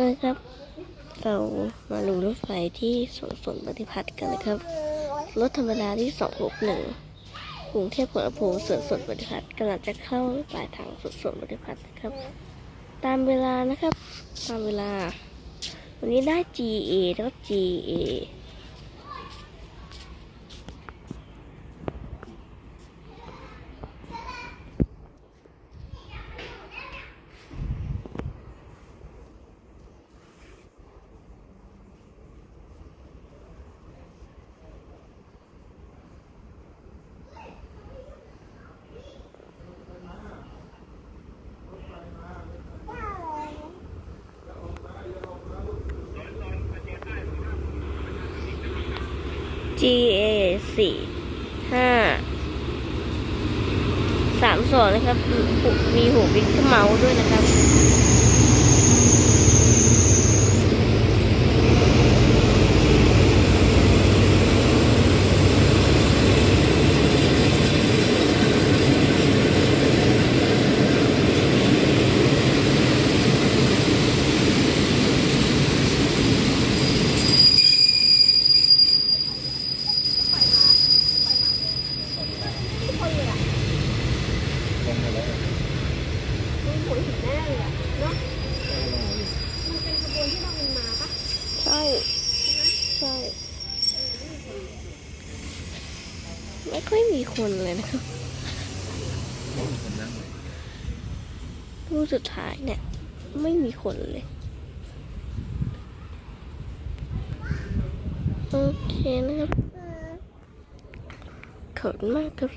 นะครับ เรามาดูรถไฟที่สวนสวนปฏิพัฒน์กันนะครับ รถธรรมดาที่261กรุงเทพหัวลำโพงสวนสวนปฏิพัฒน์กำลังจะเข้าปลายทางสวนสวนปฏิพัฒน์นะครับ ตามเวลานะครับ ตามเวลา วันนี้ได้ GA แล้ว GA GA สี่ห้าสามสองนะครับ มีหูมีหูบิ๊กเมาส์ด้วยนะครับ มาแล้วหัวหินแน่เลยอะเนาะมันเป็นขบวนที่เรามันมาปะใช่ ใช่ ไม่ค่อยมีคนเลยนะครับคนนั่งเลยรูปสุดท้ายเนี่ย ไม่มีคนเลย โอเคนะครับเขินมากครับ